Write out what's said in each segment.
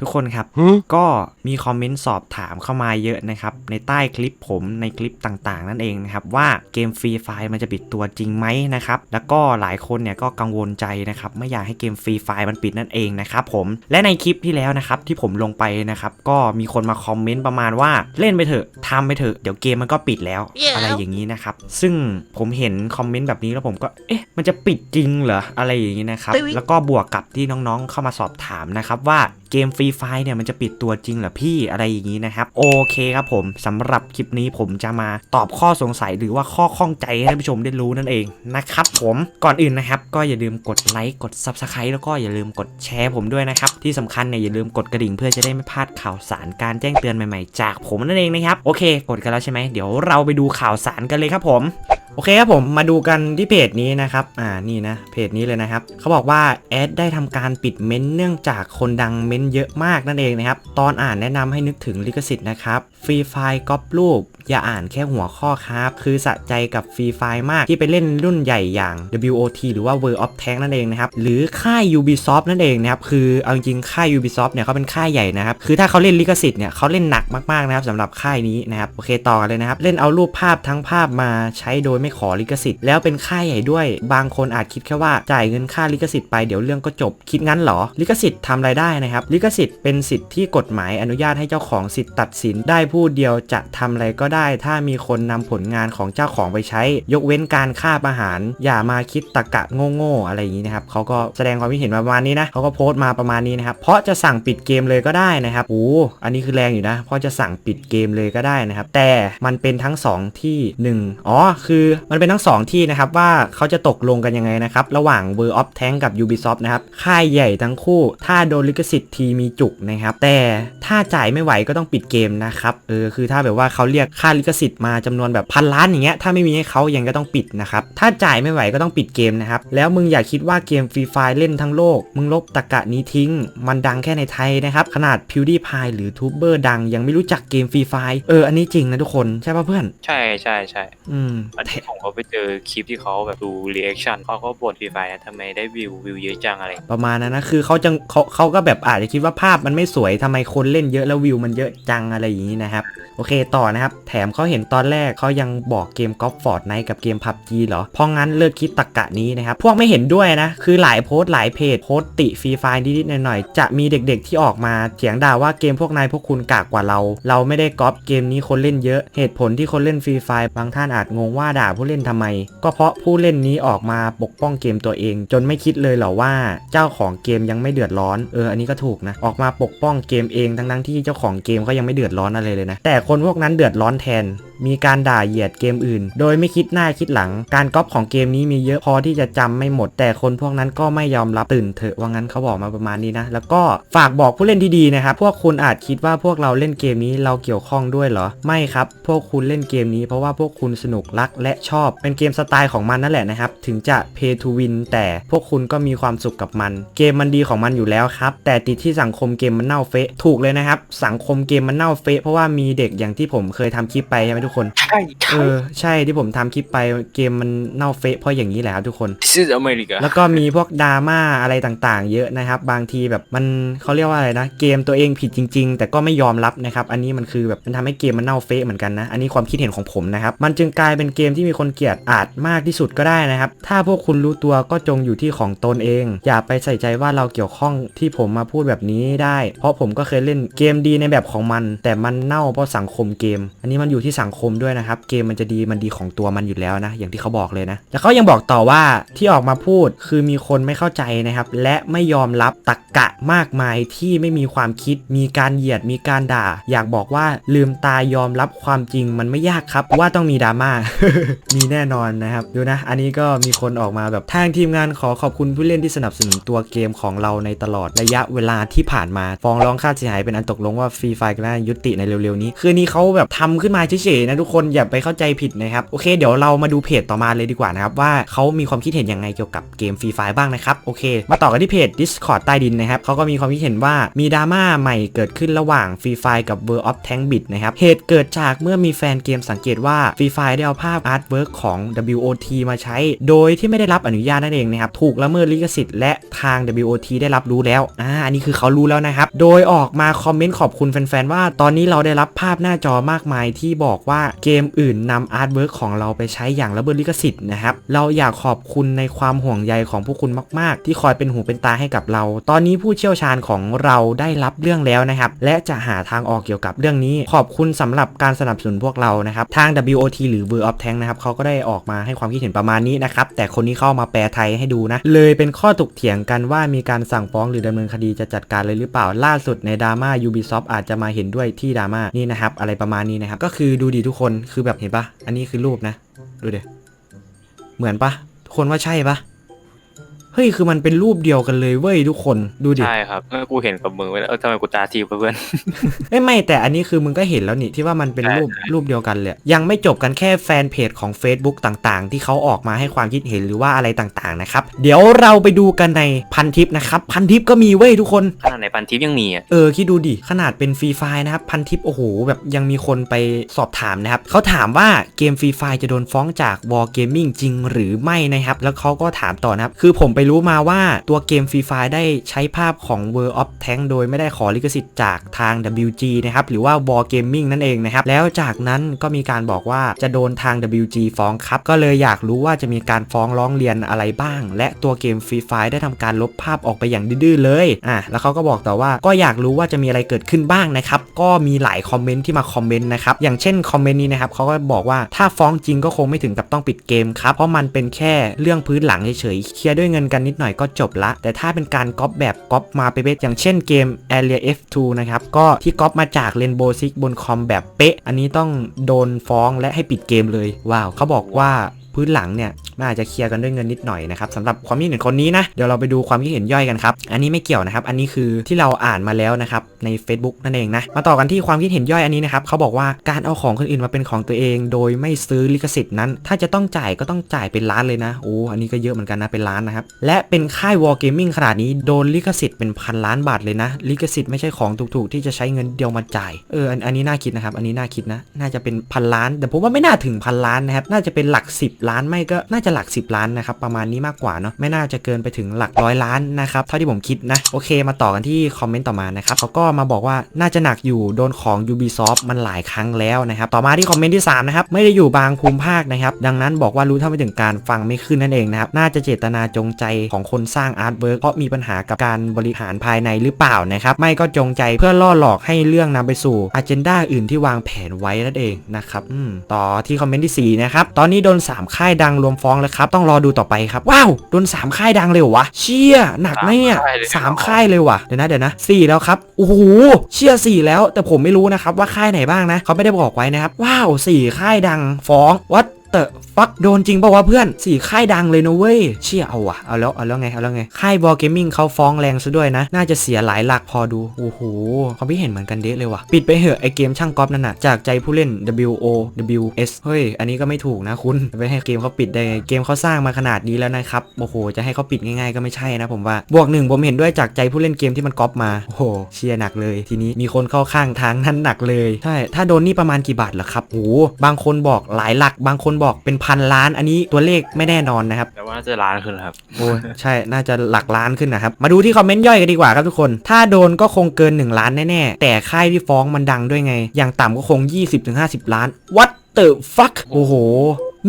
ทุกคนครับ ก็มีคอมเมนต์สอบถามเข้ามาเยอะนะครับ ในใต้คลิปผมในคลิปต่างๆ นั่นเองนะครับ ว่าเกมฟรีไฟมันจะปิดตัวจริงไหมนะครับ แล้วก็หลายคนเนี่ยก็กังวลใจนะครับ ไม่อยากให้เกมฟรีไฟมันปิดนั่นเองนะครับผมและในคลิปที่แล้วนะครับที่ผมลงไปนะครับก็มีคนมาคอมเมนต์ประมาณว่าเล่นไปเถอะทำไปเถอะเดี๋ยวเกมมันก็ปิดแล้ว Yeah. อะไรอย่างนี้นะครับซึ่งผมเห็นคอมเมนต์แบบนี้แล้วผมก็เอ๊ะมันจะปิดจริงเหรออะไรอย่างนี้นะครับตึ้ยแล้วก็บวกกับที่น้องๆเข้ามาสอบถามนะครับว่าเกมฟรีไฟเนี่ยมันจะปิดตัวจริงเหรอพี่อะไรอย่างนี้นะครับ โอเคครับผมสำหรับคลิปนี้ผมจะมาตอบข้อสงสัยหรือว่าข้อข้องใจให้ท่านผู้ชมได้รู้นั่นเองนะครับผมก่อนอื่นนะครับ ก็อย่าลืมกดไลค์กด Subscribe แล้วก็อย่าลืมกดแชร์ผมด้วยนะครับ ที่สำคัญเนี่ยอย่าลืมกดกระดิ่งเพื่อจะได้ไม่พลาดข่าวสารการแจ้งเตือนใหม่ๆ จากผมนั่นเองนะครับโอเค กดกันแล้วใช่ไหมเดี๋ยวเราไปดูข่าวสารกันเลยครับผม โอเคครับผมมาดูกันที่เพจนี้นะครับ อ่านี่นะเพจนี้เลยนะครับเขาบอกว่าแอดได้ทำการปิดเม้นเนื่องจากคนดังเม้นเยอะมากนั่นเองนะครับ ตอนอ่านแนะนำให้นึกถึงลิขสิทธิ์นะครับฟรีไฟล์ก๊อปรูป อย่าอ่านแค่หัวข้อครับ คือสะใจกับฟรีไฟล์มากที่ไปเล่นรุ่นใหญ่อย่าง WOT หรือว่า World of Tanks นั่นเองนะครับหรือค่าย Ubisoft นั่นเองนะครับคือเอาจริงค่าย Ubisoft เนี่ยเขาเป็นค่ายใหญ่นะครับคือถ้าเขาเล่นลิขสิทธิ์เนี่ยเขาเล่นหนักมากๆนะครับสำหรับค่ายนี้นะครับโอเคต่อกันเลยนะครับเล่นเอารูปภาพทั้งภาพมาใช้โดยไม่ขอลิขสิทธิ์แล้วเป็นค่ายใหญ่ด้วย บางคนอาจคิดแค่ว่าจ่ายเงินค่าลิขสิทธิ์ไปเดี๋ยวเรื่องก็จบ คิดงั้นเหรอ ลิขสิทธิ์ทำรายได้นะครับ ลิขสิทธิ์เป็นสิทธิ์ที่กฎหมายอนุญาตให้เจ้าของสิทธิ์ตัดสินได้ผู้เดียวจะทำอะไรก็ได้ ถ้ามีคนนำผลงานของเจ้าของไปใช้ ยกเว้นการฆ่าประหาร อย่ามาคิดตะกะโง่ๆอะไรอย่างนี้นะครับเขาก็แสดงความคิดเห็นประมาณนี้นะเขาก็โพสต์มาประมาณนี้นะครับเพราะจะสั่งปิดเกมเลยก็ได้นะครับโอ้อันนี้คือแรงอยู่นะเพราะจะสั่งปิดเกมเลยก็ได้นะครับแต่มันเป็นทั้งสองที่หนึ่งอ๋อ คือมันเป็นทั้งสองที่นะครับว่าเขาจะตกลงกันยังไงนะครับ ระหว่าง World of Tank กับ Ubisoft นะครับ ค่ายใหญ่ทั้งคู่ ถ้าโดนลิขสิทธิ์ทีมีจุกนะครับ แต่ถ้าจ่ายไม่ไหวก็ต้องปิดเกมนะครับ เออ คือถ้าแบบว่าเขาเรียกค่าลิขสิทธิ์มาจำนวนแบบพันล้านอย่างเงี้ย ถ้าไม่มีให้เขายังก็ต้องปิดนะครับ ถ้าจ่ายไม่ไหวก็ต้องปิดเกมนะครับ แล้วมึงอย่าคิดว่าเกมฟรีไฟเล่นทั้งโลก มึงลบตะกะนี้ทิ้ง มันดังแค่ในไทยนะครับ ขนาด PewDiePie หรือทูบเบอร์ดังยังไม่รู้จักเกมฟรีไฟเออ อันนี้จริงนะทุกคน ใช่ป่ะเพื่อน ใช่ใช่ใช่อืมอันนี้ผมก็ไปเจอคลิปที่เขาแบบดูรีแอคชั่นเขาก็บ่นฟรีไฟนะทำไมได้วิววิวเยอะจังอะไร ประมาณนั้นนะคือเขาจะเขาเขาก็แบบอาจจะคิดว่าภาพมันไม่สวยทำไมคนเล่นเยอะแล้ววิวมันเยอะจังอะไรอย่างนี้นะครับ โอเคต่อนะครับ แถมเขาเห็นตอนแรกเขายังบอกเกมกอล์ฟฟอร์ดไนกับเกมพับจีเหรอ เพราะงั้นเลิกคิดตะกะนี้นะครับ พวกไม่เห็นด้วยนะ คือหลายโพสต์หลายเพจโพสต์ติฟรีไฟนิดๆหน่อยๆจะมีเด็กๆที่ออกมาเถียงด่าว่าเกมพวกนายพวกคุณกากกว่าเรา เราไม่ได้ก๊อปเกมนี้คนเล่นเยอะ เหตุผลที่คนเล่นฟรีไฟบางท่านอาจงงว่าด่าผู้เล่นทำไม ก็เพราะผู้เล่นนี้ออกมาปกป้องเกมตัวเอง จนไม่คิดเลยเหรอว่าเจ้าของเกมยังไม่เดือดร้อนเอออันนี้ก็ถูกนะออกมาปกป้องเกมเองทั้งๆที่เจ้าของเกมก็ยังไม่เดือดร้อนอะไรเลยนะแต่คนพวกนั้นเดือดร้อนแทน มีการด่าเหยียดเกมอื่น โดยไม่คิดหน้าคิดหลัง การก๊อปของเกมนี้มีเยอะพอที่จะจำไม่หมด แต่คนพวกนั้นก็ไม่ยอมรับตื่นเถอะว่างั้นเขาบอกมาประมาณนี้นะ แล้วก็ฝากบอกผู้เล่นที่ดีนะครับ พวกคุณอาจคิดว่าพวกเราเล่นเกมนี้เราเกี่ยวข้องด้วยเหรอ ไม่ครับ พวกคุณเล่นเกมนี้เพราะว่าพวกคุณสนุกรักและชอบ เป็นเกมสไตล์ของมันนั่นแหละนะครับ ถึงจะ pay to win แต่พวกคุณก็มีความสุขกับมัน เกมมันดีของมันอยู่แล้วครับ แต่ติดที่สังคมเกมมันเน่าเฟะ ถูกเลยนะครับ สังคมเกมมันเน่าเฟะเพราะว่ามีเด็กอย่างที่ผมเคยทำคลิปไปใช่ไหมทุกคนใช่เอใช่อใช่ที่ผมทำคลิปไปเกมมันเน่าเฟะเพราะอย่างนี้แหละครับทุกคนซิสอเมริกาแล้วก็มีพวกดราม่าอะไรต่างๆ เยอะนะครับ บางทีแบบมันเขาเรียกว่าอะไรนะ เกมตัวเองผิดจริง ๆ แต่ก็ไม่ยอมรับนะครับ อันนี้มันคือแบบมันทำให้เกมมันเน่าเฟะเหมือนกันนะ อันนี้ความคิดเห็นของผมนะครับ มันจึงกลายเป็นเกมที่มีคนเกลียดอาจมากที่สุดก็ได้นะครับ ถ้าพวกคุณรู้ตัวก็จงอยู่ที่ของตนเอง อย่าไปใส่ใจว่าเราเกี่ยวข้องที่ผมมาพูดแบบนี้ได้ เพราะผมก็เคยเล่นเกมดีในแบบของมัน แต่มันเน่าเพราะสังคมเกม อันนี้มันอยู่ที่สังคมด้วยนะครับ เกมมันจะดีมันดีของตัวมันอยู่แล้วนะ อย่างที่เขาบอกเลยนะ แล้วเขายังบอกต่อว่าที่ออกมาพูดคือมีคนไม่เข้าใจนะครับ และไม่ยอมรับตรกกะมากมายที่ไม่มีความคิด มีการเหยียดมีการด่า อยากบอกว่าลืมตายอมรับความจริงมันไม่ยากครับ ว่าต้องมีดราม่ามีแน่นอนนะครับ ดูนะ อันนี้ก็มีคนออกมาแบบทางทีมงานขอขอบคุณผู้เล่นที่สนับสนุนตัวเกมของเราในตลอดระยะเวลาที่ผ่านมาฟ้องร้องค่าเสียหายเป็นอันตกลงว่าฟรีไฟล์ก็ได้ยุติในเร็วๆนี้ คือนี่เขาแบบทำขึ้นมาเฉยๆนะทุกคนอย่าไปเข้าใจผิดนะครับโอเคเดี๋ยวเรามาดูเพจต่อมาเลยดีกว่านะครับว่าเขามีความคิดเห็นยังไงเกี่ยวกับเกมฟรีไฟบ้างนะครับโอเค มาต่อกันที่เพจ Discord ใต้ดินนะครับเขาก็มีความคิดเห็นว่ามีดราม่าใหม่เกิดขึ้นระหว่างฟรีไฟกับ World of Tank Bit นะครับเหตุเกิดจากเมื่อมีแฟนเกมสังเกตว่าฟรีไฟได้เอาภาพอาร์ตเวิร์กของ WOT มาใช้ โดยที่ไม่ได้รับอนุญาตนั่นเองนะครับถูกละเมิดลิขสิทธิ์และทาง WOT ได้รับรู้แล้วอ่าอันนี้คือเขารู้แล้วนะครับโดยออกมาคอมเมนต์ขอบคุณแฟนๆว่า ตอนนี้เราได้รับภาพหน้าจอมากมายที่บอกว่าเกมอื่นนำอาร์ตเวิร์กของเราไปใช้อย่างละเมิดลิขสิทธิ์นะครับ เราอยากขอบคุณในความห่วงใยของพวกคุณมาก ๆ ที่คอยเป็นหูเป็นตาให้กับเรา ตอนนี้ผู้เชี่ยวชาญของเราได้รับเรื่องแล้วนะครับ และจะหาทางออกเกี่ยวกับเรื่องนี้ ขอบคุณสำหรับการสนับสนุนพวกเรานะครับ ทาง WOT หรือ World of Tank นะครับเขาก็ได้ออกมาให้ความคิดเห็นประมาณนี้นะครับ แต่คนนี้เข้ามาแปลไทยให้ดูนะ เลยเป็นข้อถกเถียงกันว่ามีการสั่งฟ้องหรือดำเนินคดีจะจัดการเลยหรือเปล่า ล่าสุดในดราม่า Ubisoft อาจจะมาเห็นด้วยที่ดราม่านี่นะครับอะไรประมาณนี้นะครับก็คือดูดีทุกคนคือแบบเห็นปะอันนี้คือรูปนะ ดูเดี๋ยเหมือนปะทุกคนว่าใช่ปะ เฮ้ยคือมันเป็นรูปเดียวกันเลยเว้ยทุกคนดูดิ ใช่ครับเออกูเห็นกับมือไว้แล้วเออทำไมกูตาทีบวะเพื่อน เอ้ยไม่แต่อันนี้คือมึงก็เห็นแล้วนี่ที่ว่ามันเป็นใช่รูปใช่ รูปเดียวกันเลยยังไม่จบกันแค่แฟนเพจของ Facebook ต่างๆ ที่เขาออกมาให้ความคิดเห็นหรือว่าอะไรต่างๆนะครับ เดี๋ยวเราไปดูกันในพันทิปนะครับพันทิปก็มีเว้ยทุกคน ขนาดในพันทิปยังมีอะ เออคิดดูดิขนาดเป็นฟรีไฟนะครับพันทิปโอ้โหแบบยังมีคนไปสอบถามนะครับเขาถามว่าเกมฟรีไฟจะโดนฟ้องจาก War Gaming จริงหรือไม่นะครับ แล้วเขาก็ถามต่อนะครับ คือผมไปรู้มาว่าตัวเกมฟรีไฟได้ใช้ภาพของ World of Tank โดยไม่ได้ขอลิขสิทธิ์จากทาง WG นะครับ หรือว่า War Gaming นั่นเองนะครับ แล้วจากนั้นก็มีการบอกว่าจะโดนทาง WG ฟ้องครับ ก็เลยอยากรู้ว่าจะมีการฟ้องร้องเรียนอะไรบ้าง และตัวเกมฟรีไฟได้ทำการลบภาพออกไปอย่างดื้อเลย อะ แล้วเขาก็บอกต่อว่าก็อยากรู้ว่าจะมีอะไรเกิดขึ้นบ้างนะครับ ก็มีหลายคอมเมนต์ที่มาคอมเมนต์นะครับ อย่างเช่นคอมเมนต์นี้นะครับเขาก็บอกว่าถ้าฟ้องจริงก็คงไม่ถึงกับต้องปิดเกมครับ เพราะมันเป็นแค่เรื่องพื้นหลังเฉยๆ เคลียร์ด้วยเงินกันนิดหน่อยก็จบละ แต่ถ้าเป็นการก๊อปแบบก๊อปมาเป๊ะๆอย่างเช่นเกม Area F2 นะครับก็ที่ก๊อปมาจาก Rainbow Six บนคอมแบบเป๊ะ อันนี้ต้องโดนฟ้องและให้ปิดเกมเลยว้าวเขาบอกว่า พื้นหลังเนี่ยมันอาจจะเคลียร์กันด้วยเงินนิดหน่อยนะครับสำหรับความคิดเห็นคนนี้นะเดี๋ยวเราไปดูความคิดเห็นย่อยกันครับอันนี้ไม่เกี่ยวนะครับ อันนี้คือที่เราอ่านมาแล้วนะครับใน Facebook นั่นเองนะมาต่อกันที่ความคิดเห็นย่อยอันนี้นะครับเขาบอกว่าการเอาของคนอื่นมาเป็นของตัวเอง โดยไม่ซื้อลิขสิทธิ์นั้น ถ้าจะต้องจ่ายก็ต้องจ่ายเป็นล้านเลยนะโอ้อันนี้ก็เยอะเหมือนกันนะเป็นล้านนะครับและเป็นค่าย War Gaming ขนาดนี้โดนลิขสิทธิ์เป็นพันล้านบาทเลยนะลิขสิทธิ์ไม่ใช่ของถูกๆ ที่จะใช้เงินเดียวมาจ่ายเอออันอันนี้น่าคิดนะครับอันนี้น่าคิดนะน่าจะเป็นพันล้านแต่ผมว่าไม่น่าถึงพันล้านนะครับน่าจะเป็นหลัก 10ล้านไม่ก็น่าจะหลัก 10 ล้านนะครับประมาณนี้มากกว่าเนาะไม่น่าจะเกินไปถึงหลักร้อยล้านนะครับเท่าที่ผมคิดนะโอเคมาต่อกันที่คอมเมนต์ต่อมานะครับเขาก็มาบอกว่าน่าจะหนักอยู่โดนของ Ubisoft มันหลายครั้งแล้วนะครับต่อมาที่คอมเมนต์ที่3นะครับไม่ได้อยู่บางภูมิภาคนะครับดังนั้นบอกว่ารู้เท่าไม่ถึงการฟังไม่ขึ้นนั่นเองนะครับน่าจะเจตนาจงใจของคนสร้างอาร์ตเวิร์กเพราะมีปัญหากับการบริหารภายในหรือเปล่านะครับไม่ก็จงใจเพื่อล่อหลอกให้เรื่องนำไปสู่อ g e n d a อื่นที่วางแผนไว้นั่นเองนะครับต่อที่คอมเมนต์ที่4นะครับตอนนี้โดน3ค่ายดังรวมฟ้องแล้วครับ ต้องรอดูต่อไปครับ ว้าวโดน 3 ค่ายดังเลยเหรอวะเชี่ยหนักนะเนี่ยสามค่ายเลยสามค่ายเลยว่ะเดี๋ยวนะเดี๋ยวนะสี่แล้วครับโอ้โหเชี่ยสี่แล้วแต่ผมไม่รู้นะครับว่าค่ายไหนบ้างนะเขาไม่ได้บอกไว้นะครับว้าวสี่ค่ายดังฟ้องวัด เตอะฟักโดนจริงป่าวะเพื่อนสี่ค่ายดังเลยนะเว้ย เชี่ยเอาวะเอาแล้วเอาแล้วไงเอาแล้วไงค่าย War Gaming เขาฟ้องแรงซะด้วยนะ น่าจะเสียหลายหลักพอดูโอ้โหเขาไม่เห็นเหมือนกันเดะเลยว่ะปิดไปเหอะไอเกมช่างก๊อปนั่นน่ะจากใจผู้เล่น W O W S เฮ้ยอันนี้ก็ไม่ถูกนะคุณไปให้เกมเขาปิดได้เกมเขาสร้างมาขนาดนี้แล้วนะครับโอ้โหจะให้เขาปิดง่ายๆก็ไม่ใช่นะผมว่าบวกหนึ่งผมเห็นด้วยจากใจผู้เล่นเกมที่มันก๊อปมาโอ้โหเชียร์หนักเลย ทีนี้มีคนเข้าข้างทางนั้นหนักเลยใช่ถ้าโดนนี่ประมาณกี่บาทเหรอครับโอ้บางคนบอกหลายหลักบางคนบอกเป็นพันล้าน อันนี้ตัวเลขไม่แน่นอนนะครับ แต่ว่าน่าจะล้านขึ้นครับ โอ้ยใช่ น่าจะหลักล้านขึ้นนะครับ มาดูที่คอมเมนต์ย่อยกันดีกว่าครับทุกคน ถ้าโดนก็คงเกิน 1 ล้านแน่ๆ แต่ค่ายที่ฟ้องมันดังด้วยไง อย่างต่ำก็คง 20-50 ล้าน What the fuck โอ้โห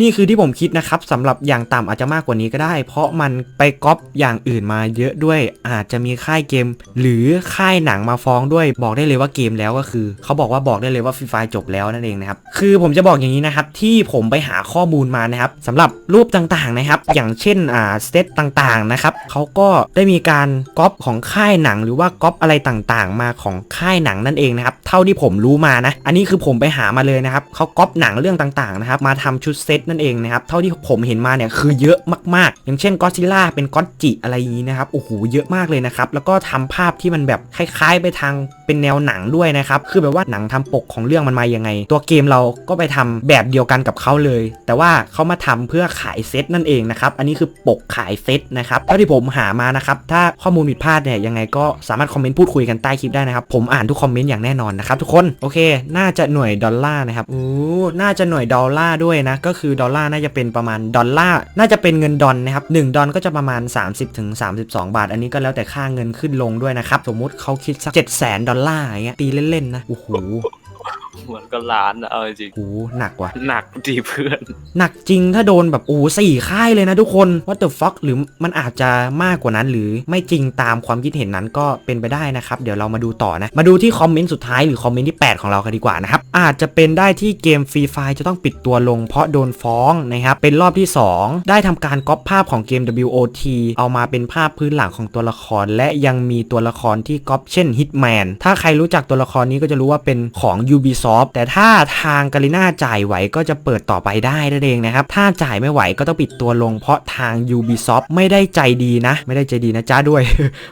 นี่คือที่ผมคิดนะครับสำหรับอย่างต่ำอาจจะมากกว่านี้ก็ได้ เพราะมันไปก๊อปอย่างอื่นมาเยอะด้วยอาจจะมีค่ายเกม หรือค่ายหนังมาฟ้องด้วยบอกได้เลยว่าเกมแล้วก็คือเขาบอกว่าบอกได้เลยว่าฟรีไฟจบแล้วนั่นเองนะครับคือผมจะบอกอย่างนี้นะครับที่ผมไปหาข้อมูลมานะครับสำหรับรูปต่างๆนะครับ อย่างเช่นอ่าสเตตต่างๆนะครับเขาก็ได้มีการก๊อปของค่ายหนัง หรือว่าก๊อปอะไรต่างๆ มาของค่ายหนังนั่นเองนะครับเท่าที่ผมรู้มานะ อันนี้คือผมไปหามาเลยนะครับเขาก๊อปหนังเรื่องต่างๆนะครับมาทำชุดเซตนั่นเองนะครับ เท่าที่ผมเห็นมาเนี่ยคือเยอะมากๆ อย่างเช่นก็ซิล่าเป็นก็จิอะไรอย่างนี้นะครับ โอ้โห เยอะมากเลยนะครับ แล้วก็ทำภาพที่มันแบบคล้ายๆ ไปทางเป็นแนวหนังด้วยนะครับ คือแบบว่าหนังทำปกของเรื่องมันมายังไง ตัวเกมเราก็ไปทำแบบเดียวกันกับเขาเลย แต่ว่าเขามาทำเพื่อขายเซตนั่นเองนะครับ อันนี้คือปกขายเซตนะครับ เท่าที่ผมหามานะครับ ถ้าข้อมูลผิดพลาดเนี่ยยังไงก็สามารถคอมเมนต์พูดคุยกันใต้คลิปได้นะครับ ผมอ่านทุกคอมเมนต์อย่างแน่นอนนะครับทุกคน โอเค น่าจะหน่วยดอลลาร์นะครับ โอ้ น่าจะหน่วยดอลลาร์ด้วยนะ ก็คือดอลลาร์น่าจะเป็นประมาณดอลลาร์น่าจะเป็นเงินดอลนะครับ1ดอลก็จะประมาณ 30ถึง32 บาท อันนี้ก็แล้วแต่ค่าเงินขึ้นลงด้วยนะครับสมมุติเขาคิดสัก7 0 0 0 0ดอลลาร์อย่างเงี้ยตีเล่นๆนะโอ้โห มือนก็ล้านอะเอาจริงโอ้โหหนักว่ะ หนักดีเพื่อน หนักจริงถ้าโดนแบบโอ้สี่ค่ายเลยนะทุกคน what the fuck หรือมันอาจจะมากกว่านั้น หรือไม่จริงตามความคิดเห็นนั้นก็เป็นไปได้นะครับ เดี๋ยวเรามาดูต่อนะ มาดูที่คอมเมนต์สุดท้ายหรือคอมเมนต์ที่ 8 ของเรากันดีกว่านะครับ อาจจะเป็นได้ที่เกมฟรีไฟจะต้องปิดตัวลง เพราะโดนฟ้องนะครับ เป็นรอบที่ 2 ได้ทำการก๊อปภาพของเกม WOT เอามาเป็นภาพพื้นหลังของตัวละคร และยังมีตัวละครที่ก๊อปเช่น Hitman ถ้าใครรู้จักตัวละครนี้ก็จะรู้ว่าเป็นของ Ubisoft แต่ถ้าทางกาลิน่าจ่ายไหวก็จะเปิดต่อไปได้นั่นเองนะครับ ถ้าจ่ายไม่ไหวก็ต้องปิดตัวลง เพราะทาง Ubisoft ไม่ได้ใจดีนะ ไม่ได้ใจดีนะจ้าด้วย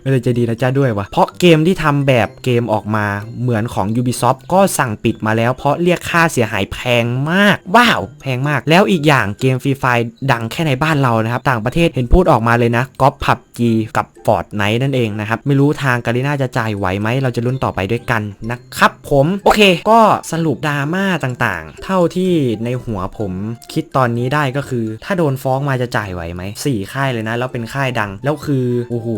ไม่ได้ใจดีนะจ้าด้วยวะเพราะเกมที่ทำแบบเกมออกมาเหมือนของ Ubisoft ก็สั่งปิดมาแล้ว เพราะเรียกค่าเสียหายแพงมาก ว้าว แพงมาก แล้วอีกอย่างเกมฟรีไฟดังแค่ในบ้านเรานะครับ ต่างประเทศเห็นพูดออกมาเลยนะก๊อปผับจีกับฟอร์ดไนท์นั่นเองนะครับ ไม่รู้ทางกาลิน่าจะจ่ายไหวไหม เราจะลุ้นต่อไปด้วยกันนะครับผม โอเค ก็สรุปดราม่าต่างๆ เท่าที่ในหัวผมคิดตอนนี้ได้ก็คือ ถ้าโดนฟ้องมาจะจ่ายไหวไหมสี่ค่ายเลยนะ แล้วเป็นค่ายดัง แล้วคือ โอ้โห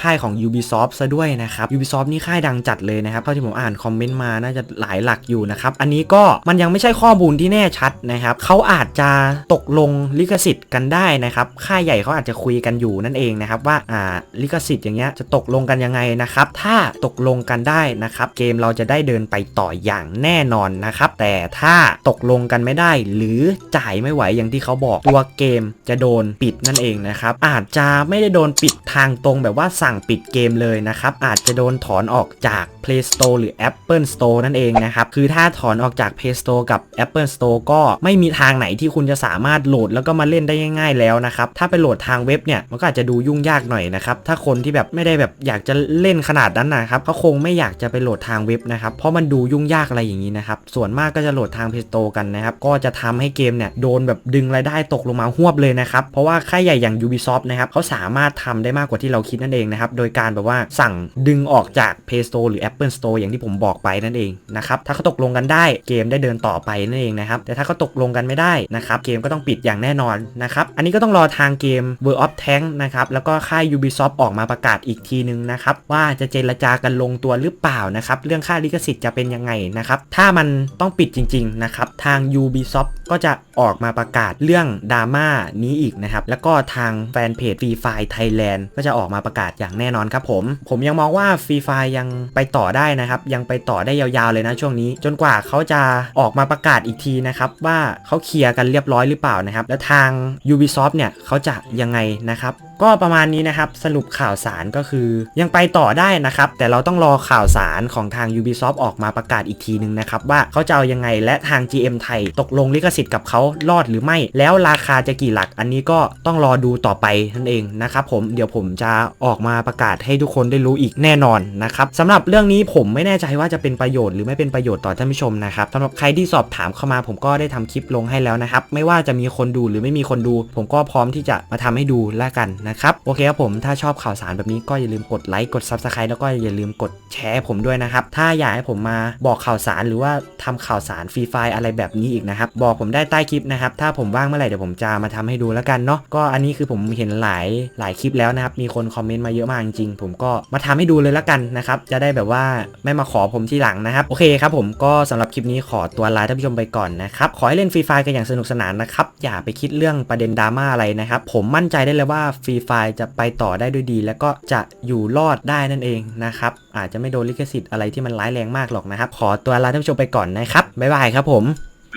ค่ายของ Ubisoft ซะด้วยนะครับ Ubisoft นี่ค่ายดังจัดเลยนะครับ เท่าที่ผมอ่านคอมเมนต์มาน่าจะหลายหลักอยู่นะครับ อันนี้ก็มันยังไม่ใช่ข้อมูลที่แน่ชัดนะครับ เขาอาจจะตกลงลิขสิทธิ์กันได้นะครับ ค่ายใหญ่เขาอาจจะคุยกันอยู่นั่นเองนะครับว่าอ่าลิขสิทธิ์อย่างเงี้ยจะตกลงกันยังไงนะครับ ถ้าตกลงกันได้นะครับ เกมเราจะได้เดินไปต่ออย่างแน่นอนนะครับ แต่ถ้าตกลงกันไม่ได้ หรือจ่ายไม่ไหวอย่างที่เขาบอกตัวเกมจะโดนปิดนั่นเองนะครับ อาจจะไม่ได้โดนปิดทางตรงแบบว่าสั่งปิดเกมเลยนะครับ อาจจะโดนถอนออกจาก Play Store หรือ Apple Store นั่นเองนะครับ คือถ้าถอนออกจาก Play Store กับ Apple Store ก็ไม่มีทางไหนที่คุณจะสามารถโหลดแล้วก็มาเล่นได้ง่าย ๆ แล้วนะครับ ถ้าไปโหลดทางเว็บเนี่ย มันก็อาจจะดูยุ่งยากหน่อยนะครับ ถ้าคนที่แบบไม่ได้แบบอยากจะเล่นขนาดนั้นนะครับเขาคงไม่อยากจะไปโหลดทางเว็บนะครับ เพราะมันดูยุ่งยากอะไรอย่างนี้นะครับ ส่วนมากก็จะโหลดทาง Play Store กันนะครับ ก็จะทำให้เกมเนี่ยโดนแบบดึงรายได้ตกลงมาหวบเลยนะครับ เพราะว่าค่ายใหญ่อย่าง Ubisoft นะครับเขาสามารถทำได้มากกว่าที่เราคิดนั่นเองนะครับ โดยการแบบว่าสั่งดึงออกจาก Play Store หรือ Apple Store อย่างที่ผมบอกไปนั่นเองนะครับ ถ้าเขาตกลงกันได้เกมได้เดินต่อไปนั่นเองนะครับ แต่ถ้าเขาตกลงกันไม่ได้นะครับเกมก็ต้องปิดอย่างแน่นอนนะครับ อันนี้ก็ต้องรอทางเกม World of Tank นะครับ แล้วก็ค่าย Ubisoft ออกมาประกาศอีกทีนึงนะครับว่าจะเจรจากันลงตัวหรือเปล่านะครับเรื่องค่าลิขสิทธิ์จะเป็นยังไงนะครับถ้ามันต้องปิดจริง ๆ นะครับ ทาง Ubisoft ก็จะออกมาประกาศเรื่องดราม่านี้อีกนะครับ แล้วก็ทางแฟนเพจ Free Fire Thailand ก็จะออกมาประกาศอย่างแน่นอนครับผม ผมยังมองว่า Free Fire ยังไปต่อได้นะครับ ยังไปต่อได้ยาวๆเลยนะช่วงนี้ จนกว่าเขาจะออกมาประกาศอีกทีนะครับว่าเขาเคลียร์กันเรียบร้อยหรือเปล่านะครับ แล้วทาง Ubisoft เนี่ยเขาจะยังไงนะครับก็ประมาณนี้นะครับ สรุปข่าวสารก็คือ ยังไปต่อได้นะครับ แต่เราต้องรอข่าวสารของทาง Ubisoft ออกมาประกาศอีกทีนึงนะครับว่าเขาจะเอายังไงและทาง GM ไทย ตกลงลิขสิทธิ์กับเขารอดหรือไม่ แล้วราคาจะกี่หลัก อันนี้ก็ต้องรอดูต่อไปนั่นเองนะครับผมเดี๋ยวผมจะออกมาประกาศให้ทุกคนได้รู้อีกแน่นอนนะครับสำหรับเรื่องนี้ผมไม่แน่ใจว่าจะเป็นประโยชน์หรือไม่เป็นประโยชน์ต่อท่านผู้ชมนะครับสำหรับใครที่สอบถามเข้ามา ผมก็ได้ทำคลิปลงให้แล้วนะครับไม่ว่าจะมีคนดูหรือไม่มีคนดู ผมก็พร้อมที่จะมาทำให้ดูแล้วกันนะครับโอเคครับผมถ้าชอบข่าวสารแบบนี้ก็อย่าลืมกดไลค์กด Subscribe แล้วก็อย่าลืมกดแชร์ผมด้วยนะครับถ้าอยากให้ผมมาบอกข่าวสารหรือว่าทำข่าวสารฟรีไฟอะไรแบบนี้อีกนะครับ บอกผมได้ใต้คลิปนะครับ ถ้าผมว่างเมื่อไหร่เดี๋ยวผมจะมาทำให้ดูแล้วกันเนาะก็อันนี้คือผมเห็นหลายหลายคลิปแล้วนะครับ มีคนคอมเมนต์มาเยอะมากจริงๆ ผมก็มาทำให้ดูเลยแล้วกันนะครับ จะได้แบบว่าไม่มาขอผมทีหลังนะครับ โอเคครับผมก็สำหรับคลิปนี้ขอตัวลาท่านผู้ชมไปก่อนนะครับ ขอให้เล่นฟรีไฟกันอย่างสนุกสนานนะครับ อย่าไปคิดเรื่องประเด็นดราม่าอะไรนะครับ ผมมั่นใจได้เลยว่าฟรีไฟจะไปต่อได้ด้วยดี แล้วก็จะอยู่รอดได้นั่นเองนะครับ อาจจะไม่โดนลิขสิทธิ์อะไรที่มันร้ายแรงมากหรอกนะครับ ขอตัวลาท่านผู้ชมไปก่อนนะครับ บ๊ายบายครับผม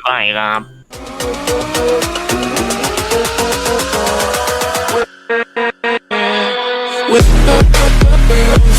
บายครับ We'll